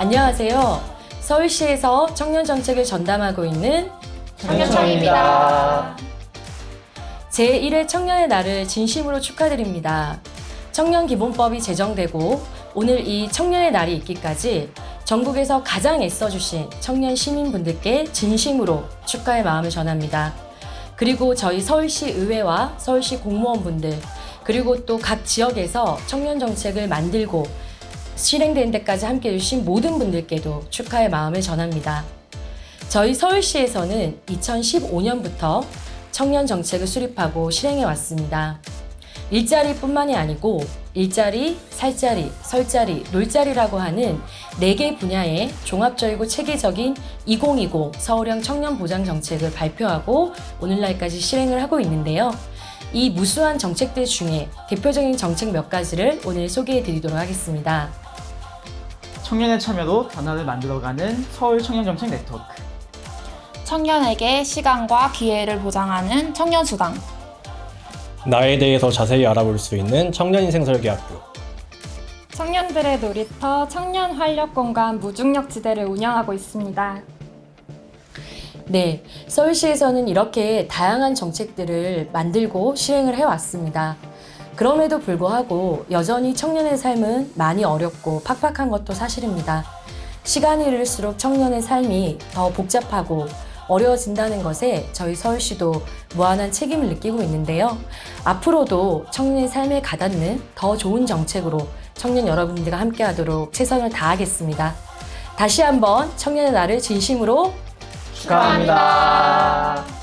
안녕하세요. 서울시에서 청년 정책을 전담하고 있는 청년청입니다. 제1회 청년의 날을 진심으로 축하드립니다. 청년 기본법이 제정되고 오늘 이 청년의 날이 있기까지 전국에서 가장 애써주신 청년 시민분들께 진심으로 축하의 마음을 전합니다. 그리고 저희 서울시 의회와 서울시 공무원분들 그리고 또 각 지역에서 청년 정책을 만들고 실행되는 데까지 함께 해주신 모든 분들께도 축하의 마음을 전합니다. 저희 서울시에서는 2015년부터 청년 정책을 수립하고 실행해 왔습니다. 일자리뿐만이 아니고 일자리, 살자리, 설자리, 놀자리라고 하는 네개 분야의 종합적이고 체계적인 2020 서울형 청년 보장 정책을 발표하고 오늘날까지 실행을 하고 있는데요. 이 무수한 정책들 중에 대표적인 정책 몇 가지를 오늘 소개해 드리도록 하겠습니다. 청년의 참여로 변화를 만들어가는 서울 청년정책 네트워크. 청년에게 시간과 기회를 보장하는 청년수당. 나에 대해서 자세히 알아볼 수 있는 청년인생설계학교. 청년들의 놀이터 청년 활력 공간 무중력 지대를 운영하고 있습니다. 네, 서울시에서는 이렇게 다양한 정책들을 만들고 실행을 해왔습니다. 그럼에도 불구하고 여전히 청년의 삶은 많이 어렵고 팍팍한 것도 사실입니다. 시간이 흐를수록 청년의 삶이 더 복잡하고 어려워진다는 것에 저희 서울시도 무한한 책임을 느끼고 있는데요. 앞으로도 청년의 삶에 가닿는 더 좋은 정책으로 청년 여러분들과 함께 하도록 최선을 다하겠습니다. 다시 한번 청년의 날을 진심으로 축하합니다.